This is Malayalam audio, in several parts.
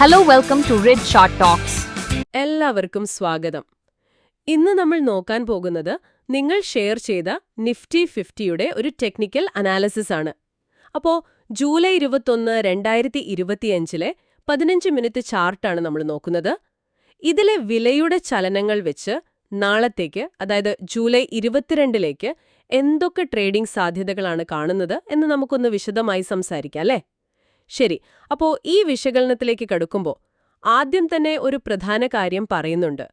Hello, welcome to rid short talks എല്ലാവർക്കും സ്വാഗതം. ഇന്ന് നമ്മൾ നോക്കാൻ പോകുന്നത് നിങ്ങൾ ഷെയർ ചെയ്ത നിഫ്റ്റി ഫിഫ്റ്റിയുടെ ഒരു ടെക്നിക്കൽ അനാലിസിസ് ആണ്. അപ്പോൾ ജൂലൈ ഇരുപത്തൊന്ന് രണ്ടായിരത്തി ഇരുപത്തിയഞ്ചിലെ പതിനഞ്ച് മിനിറ്റ് ചാർട്ടാണ് നമ്മൾ നോക്കുന്നത്. ഇതിലെ വിലയുടെ ചലനങ്ങൾ വെച്ച് നാളത്തേക്ക് അതായത് ജൂലൈ ഇരുപത്തിരണ്ടിലേക്ക് എന്തൊക്കെ ട്രേഡിംഗ് സാധ്യതകളാണ് കാണുന്നത് എന്ന് നമുക്കൊന്ന് വിശദമായി സംസാരിക്കാം അല്ലേ? ശരി അപ്പോ ഈ വിശകലനത്തിലേക്ക് കടക്കുമ്പോൾ ആദ്യം തന്നെ ഒരു പ്രധാന കാര്യം പറയുന്നുണ്ട്.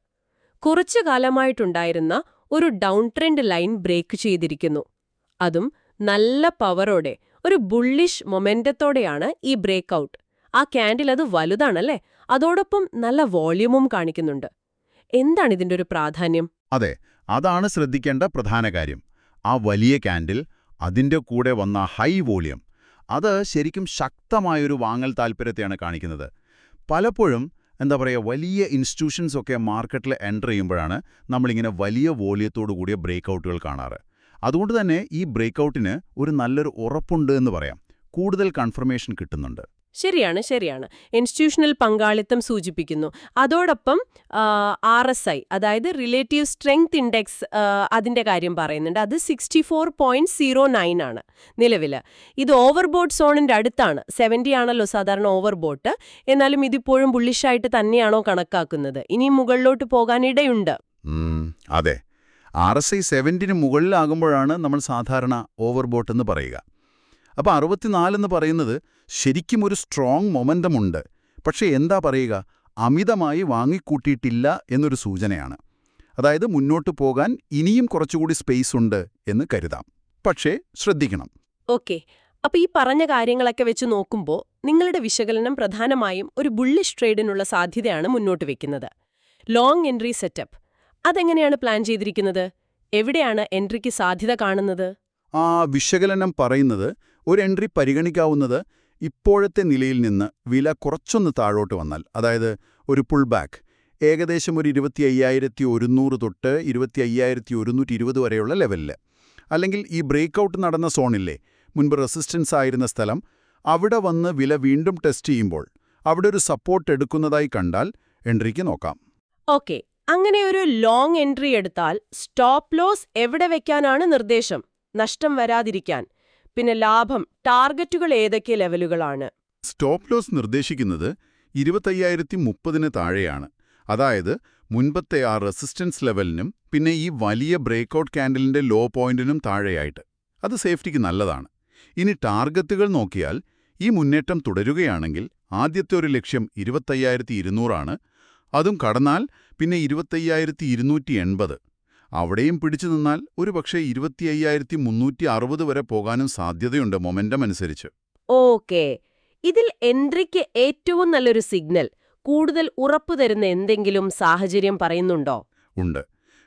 കുറച്ചു കാലമായിട്ടുണ്ടായിരുന്ന ഒരു ഡൗൺ ട്രെൻഡ് ലൈൻ ബ്രേക്ക് ചെയ്തിരിക്കുന്നു. അതും നല്ല പവറോടെ ഒരു ബുള്ളിഷ് മൊമെന്റത്തോടെയാണ് ഈ ബ്രേക്ക് ഔട്ട് ആ ക്യാൻഡിൽ അത് വലുതാണല്ലേ? അതോടൊപ്പം നല്ല വോള്യൂമും കാണിക്കുന്നുണ്ട്. എന്താണ് ഇതിന്റെ ഒരു പ്രാധാന്യം? അതെ അതാണ് ശ്രദ്ധിക്കേണ്ട പ്രധാന കാര്യം. ആ വലിയ ക്യാൻഡിൽ അതിന്റെ കൂടെ വന്ന ഹൈ വോളിയം അത് ശരിക്കും ശക്തമായൊരു വാങ്ങൽ താൽപ്പര്യത്തെയാണ് കാണിക്കുന്നത്. പലപ്പോഴും എന്താ പറയുക വലിയ ഇൻസ്റ്റിറ്റ്യൂഷൻസ് ഒക്കെ മാർക്കറ്റിൽ എന്റർ ചെയ്യുമ്പോഴാണ് നമ്മളിങ്ങനെ വലിയ വോളിയത്തോടു കൂടിയ ബ്രേക്ക് ഔട്ടുകൾ കാണാറ്. അതുകൊണ്ട് തന്നെ ഈ ബ്രേക്ക് ഔട്ടിന് ഒരു നല്ലൊരു ഉറപ്പുണ്ട് എന്ന് പറയാം. കൂടുതൽ കൺഫർമേഷൻ കിട്ടുന്നുണ്ട്. ശരിയാണ് ശരിയാണ്. ഇൻസ്റ്റിറ്റ്യൂഷണൽ പങ്കാളിത്തം സൂചിപ്പിക്കുന്നു. അതോടൊപ്പം ആർ എസ് ഐ അതായത് റിലേറ്റീവ് സ്ട്രെങ്ത് ഇൻഡെക്സ് അതിന്റെ കാര്യം പറയുന്നുണ്ട്. അത് sixty four point zero nine ആണ് നിലവിൽ ഇത് ഓവർബോട്ട് സോണിന്റെ അടുത്താണ്. സെവന്റി ആണല്ലോ സാധാരണ ഓവർബോട്ട് എന്നാലും ഇതിപ്പോഴും ബുള്ളിഷായിട്ട് തന്നെയാണോ കണക്കാക്കുന്നത്? ഇനിയും മുകളിലോട്ട് പോകാനിടയുണ്ട് അതെ. ആർ എസ് ഐ സെവന്റിന് മുകളിലാകുമ്പോഴാണ് നമ്മൾ സാധാരണ ഓവർബോട്ട് എന്ന് പറയുക. അപ്പോൾ അറുപത്തിനാലെന്ന് പറയുന്നത് ശരിക്കും ഒരു സ്ട്രോങ് മൊമെന്റമുണ്ട് പക്ഷേ എന്താ പറയുക? അമിതമായി വാങ്ങിക്കൂട്ടിയിട്ടില്ല എന്നൊരു സൂചനയാണ്. അതായത് മുന്നോട്ട് പോകാൻ ഇനിയും കുറച്ചുകൂടി സ്പേസ് ഉണ്ട് എന്ന് കരുതാം. പക്ഷേ ശ്രദ്ധിക്കണം. ഓക്കെ. അപ്പോൾ ഈ പറഞ്ഞ കാര്യങ്ങളൊക്കെ വെച്ച് നോക്കുമ്പോൾ നിങ്ങളുടെ വിശകലനം പ്രധാനമായും ഒരു ബുള്ളിഷ് ട്രേഡിനുള്ള സാധ്യതയാണ് മുന്നോട്ട് വെക്കുന്നത്. ലോങ് എൻട്രി സെറ്റപ്പ് അതെങ്ങനെയാണ് പ്ലാൻ ചെയ്തിരിക്കുന്നത്? എവിടെയാണ് എൻട്രിക്ക് സാധ്യത കാണുന്നത്? ആ വിശകലനം പറയുന്നത് ഒരു എൻട്രി പരിഗണിക്കാവുന്നത് ഇപ്പോഴത്തെ നിലയിൽ നിന്ന് വില കുറച്ചൊന്ന് താഴോട്ട് വന്നാൽ അതായത് ഒരു പുൾ ബാക്ക് ഏകദേശം ഒരു ഇരുപത്തി അയ്യായിരത്തി ഒരുന്നൂറ് തൊട്ട് ഇരുപത്തി അയ്യായിരത്തി ഒരുന്നൂറ്റി ഇരുപത് വരെയുള്ള ലെവലിൽ അല്ലെങ്കിൽ ഈ ബ്രേക്ക് ഔട്ട് നടന്ന സോണില്ലേ മുൻപ് റെസിസ്റ്റൻസ് ആയിരുന്ന സ്ഥലം അവിടെ വന്ന് വില വീണ്ടും ടെസ്റ്റ് ചെയ്യുമ്പോൾ അവിടെ ഒരു സപ്പോർട്ട് എടുക്കുന്നതായി കണ്ടാൽ എൻട്രിക്ക് നോക്കാം. ഓക്കെ അങ്ങനെ ഒരു ലോങ് എൻട്രി എടുത്താൽ സ്റ്റോപ്പ് ലോസ് എവിടെ വെക്കാനാണ് നിർദ്ദേശം? നഷ്ടം വരാതിരിക്കാൻ. പിന്നെ ലാഭം ടാർഗറ്റുകൾ ഏതൊക്കെ ലെവലുകളാണ്? സ്റ്റോപ്പ് ലോസ് നിർദ്ദേശിക്കുന്നത് ഇരുപത്തയ്യായിരത്തി മുപ്പതിന് താഴെയാണ്. അതായത് മുൻപത്തെ ആ റെസിസ്റ്റൻസ് ലെവലിനും പിന്നെ ഈ വലിയ ബ്രേക്കൗട്ട് ക്യാൻഡലിന്റെ ലോ പോയിന്റിനും താഴെയായിട്ട്. അത് സേഫ്റ്റിക്ക് നല്ലതാണ്. ഇനി ടാർഗറ്റുകൾ നോക്കിയാൽ ഈ മുന്നേറ്റം തുടരുകയാണെങ്കിൽ ആദ്യത്തെ ഒരു ലക്ഷ്യം ഇരുപത്തയ്യായിരത്തി ഇരുന്നൂറാണ് അതും കടന്നാൽ പിന്നെ ഇരുപത്തയ്യായിരത്തി ഇരുന്നൂറ്റി എൺപത് അവിടെയും പിടിച്ചു നിന്നാൽ ഒരു പക്ഷേ ഇരുപത്തി അയ്യായിരത്തി മുന്നൂറ്റി അറുപത് വരെ പോകാനും സാധ്യതയുണ്ട് മൊമെന്റം അനുസരിച്ച്. ഓക്കേ. ഇതിൽ എൻട്രിക്ക് ഏറ്റവും നല്ലൊരു സിഗ്നൽ കൂടുതൽ ഉറപ്പു തരുന്ന എന്തെങ്കിലും സാഹചര്യം പറയുന്നുണ്ടോ? ഉണ്ട്.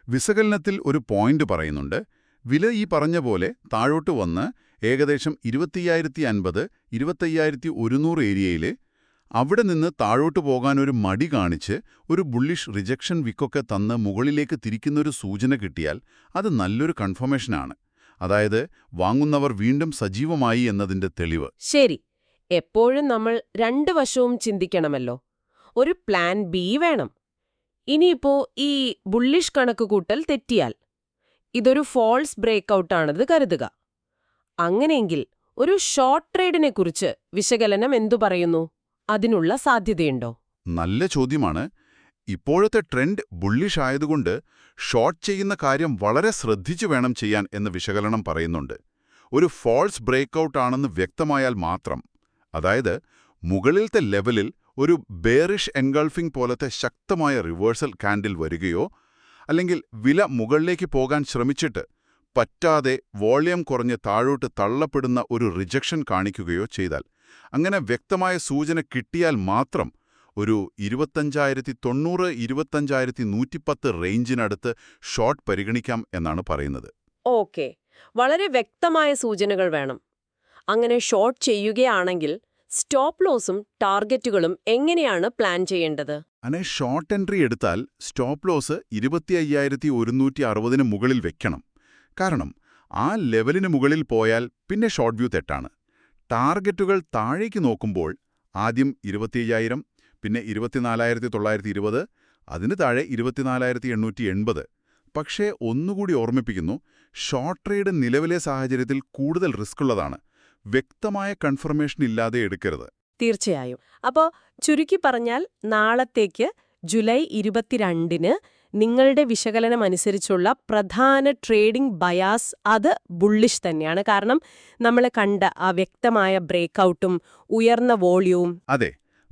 വിശകലനത്തിൽ ഒരു പോയിന്റ് പറയുന്നുണ്ട്. വില ഈ പറഞ്ഞ പോലെ താഴോട്ട് വന്ന് ഏകദേശം ഇരുപത്തിയ്യായിരത്തി അൻപത് ഇരുപത്തയ്യായിരത്തി ഒരുന്നൂറ് ഏരിയയിൽ അവിടെ നിന്ന് താഴോട്ട് പോകാൻ ഒരു മടി കാണിച്ച് ഒരു ബുള്ളിഷ് റിജക്ഷൻ വിക്കൊക്കെ തന്ന് മുകളിലേക്ക് തിരിക്കുന്നൊരു സൂചന കിട്ടിയാൽ അത് നല്ലൊരു കൺഫർമേഷനാണ് അതായത് വാങ്ങുന്നവർ വീണ്ടും സജീവമായി എന്നതിന്റെ തെളിവ്. ശരി. എപ്പോഴും നമ്മൾ രണ്ട് വശവും ചിന്തിക്കണമല്ലോ. ഒരു പ്ലാൻ ബി വേണം. ഇനിയിപ്പോ ഈ ബുള്ളിഷ് കണക്കുകൂട്ടൽ തെറ്റിയാൽ ഇതൊരു ഫോൾസ് ബ്രേക്കൗട്ടാണെന്ന് കരുതുക. അങ്ങനെയെങ്കിൽ ഒരു ഷോർട്ട് ട്രേഡിനെക്കുറിച്ച് വിശകലനം എന്തു പറയുന്നു? അതിനുള്ള സാധ്യതയുണ്ടോ? നല്ല ചോദ്യമാണ്. ഇപ്പോഴത്തെ ട്രെൻഡ് ബുള്ളിഷ് ആയതുകൊണ്ട് ഷോർട്ട് ചെയ്യുന്ന കാര്യം വളരെ ശ്രദ്ധിച്ചു വേണം ചെയ്യാൻ എന്ന് വിശകലനം പറയുന്നുണ്ട്. ഒരു ഫോൾസ് ബ്രേക്കൗട്ട് ആണെന്ന് വ്യക്തമായാൽ മാത്രം. അതായത് മുകളിലത്തെ ലെവലിൽ ഒരു ബേറിഷ് എൻഗൾഫിംഗ് പോലത്തെ ശക്തമായ റിവേഴ്സൽ കാൻഡിൽ വരികയോ അല്ലെങ്കിൽ വില മുകളിലേക്ക് പോകാൻ ശ്രമിച്ചിട്ട് പറ്റാതെ വോളിയം കുറഞ്ഞ് താഴോട്ട് തള്ളപ്പെടുന്ന ഒരു റിജക്ഷൻ കാണിക്കുകയോ ചെയ്താൽ അങ്ങനെ വ്യക്തമായ സൂചന കിട്ടിയാൽ മാത്രം ഒരു ഇരുപത്തഞ്ചായിരത്തി തൊണ്ണൂറ് ഇരുപത്തഞ്ചായിരത്തി നൂറ്റിപ്പത്ത് റേഞ്ചിനടുത്ത് ഷോർട്ട് പരിഗണിക്കാം എന്നാണ് പറയുന്നത്. ഓക്കെ. വളരെ വ്യക്തമായ സൂചനകൾ വേണം. അങ്ങനെ ഷോർട്ട് ചെയ്യുകയാണെങ്കിൽ സ്റ്റോപ്പ് ലോസും ടാർഗറ്റുകളും എങ്ങനെയാണ് പ്ലാൻ ചെയ്യേണ്ടത്? അങ്ങനെ ഷോർട്ട് എൻട്രി എടുത്താൽ സ്റ്റോപ്പ് ലോസ് ഇരുപത്തി അയ്യായിരത്തി ഒരുന്നൂറ്റി അറുപതിന് മുകളിൽ വെക്കണം. കാരണം ആ ലെവലിന് മുകളിൽ പോയാൽ പിന്നെ ഷോർട്ട് വ്യൂ തെറ്റാണ്. ടാർഗറ്റുകൾ താഴേക്ക് നോക്കുമ്പോൾ ആദ്യം ഇരുപത്തിയ്യായിരം പിന്നെ ഇരുപത്തിനാലായിരത്തി തൊള്ളായിരത്തി ഇരുപത് അതിന് താഴെ ഇരുപത്തിനാലായിരത്തി എണ്ണൂറ്റി എൺപത് പക്ഷേ ഒന്നുകൂടി ഓർമ്മിപ്പിക്കുന്നു ഷോർട്ട് ട്രേഡ് നിലവിലെ സാഹചര്യത്തിൽ കൂടുതൽ റിസ്ക് ഉള്ളതാണ് വ്യക്തമായ കൺഫർമേഷൻ ഇല്ലാതെ എടുക്കരുത്. തീർച്ചയായും. അപ്പോൾ ചുരുക്കി പറഞ്ഞാൽ നാളത്തേക്ക് ജൂലൈ ഇരുപത്തിരണ്ടിന് നിങ്ങളുടെ വിശകലനം അനുസരിച്ചുള്ള പ്രധാന ട്രേഡിംഗ് ബയാസ് അത് ബുള്ളിഷ് തന്നെയാണ്. കാരണം നമ്മൾ കണ്ട ആ വ്യക്തമായ ബ്രേക്ക്ഔട്ടും ഉയർന്ന വോള്യവും അതെ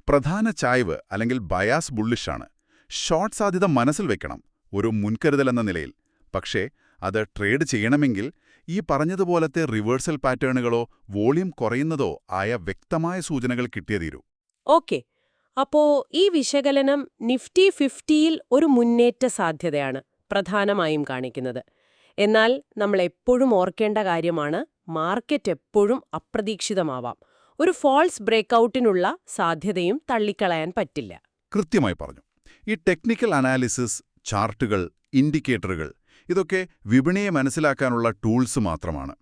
പ്രധാന ചായ്വ് അല്ലെങ്കിൽ ബയാസ് ബുള്ളിഷാണ്. ഷോർട്ട് സാധ്യത മനസ്സിൽ വെക്കണം ഒരു മുൻകരുതൽ എന്ന നിലയിൽ. പക്ഷേ അത് ട്രേഡ് ചെയ്യണമെങ്കിൽ ഈ പറഞ്ഞതുപോലത്തെ റിവേഴ്സൽ പാറ്റേണുകളോ വോളിയം കുറയുന്നതോ ആയ വ്യക്തമായ സൂചനകൾ കിട്ടിയതീരൂ ഓക്കെ അപ്പോ ഈ വിശകലനം നിഫ്റ്റി ഫിഫ്റ്റിയിൽ ഒരു മുന്നേറ്റ സാധ്യതയാണ് പ്രധാനമായും കാണിക്കുന്നത്. എന്നാൽ നമ്മൾ എപ്പോഴും ഓർക്കേണ്ട കാര്യമാണ് മാർക്കറ്റ് എപ്പോഴും അപ്രതീക്ഷിതമാവാം. ഒരു ഫോൾസ് ബ്രേക്കൗട്ടിനുള്ള സാധ്യതയും തള്ളിക്കളയാൻ പറ്റില്ല. കൃത്യമായി പറഞ്ഞു. ഈ ടെക്നിക്കൽ അനാലിസിസ് ചാർട്ടുകൾ ഇൻഡിക്കേറ്ററുകൾ ഇതൊക്കെ വിപണിയെ മനസ്സിലാക്കാനുള്ള ടൂൾസ് മാത്രമാണ്.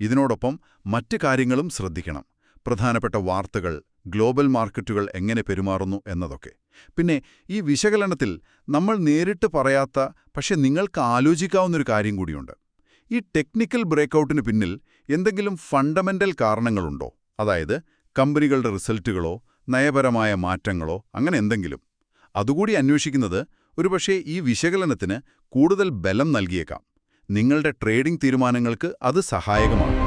ഇതിനോടൊപ്പം മറ്റ് കാര്യങ്ങളും ശ്രദ്ധിക്കണം. പ്രധാനപ്പെട്ട വാർത്തകൾ ഗ്ലോബൽ മാർക്കറ്റുകൾ എങ്ങനെ പെരുമാറുന്നു എന്നതൊക്കെ. പിന്നെ ഈ വിശകലനത്തിൽ നമ്മൾ നേരിട്ട് പറയാത്ത പക്ഷെ നിങ്ങൾക്ക് ആലോചിക്കാവുന്നൊരു കാര്യം കൂടിയുണ്ട്. ഈ ടെക്നിക്കൽ ബ്രേക്കൗട്ടിന് പിന്നിൽ എന്തെങ്കിലും ഫണ്ടമെന്റൽ കാരണങ്ങളുണ്ടോ? അതായത് കമ്പനികളുടെ റിസൾട്ടുകളോ നയപരമായ മാറ്റങ്ങളോ അങ്ങനെ എന്തെങ്കിലും. അതുകൂടി അന്വേഷിക്കുന്നത് ഒരുപക്ഷേ ഈ വിശകലനത്തിന് കൂടുതൽ ബലം നൽകിയേക്കാം. നിങ്ങളുടെ ട്രേഡിംഗ് തീരുമാനങ്ങൾക്ക് അത് സഹായകമാണ്.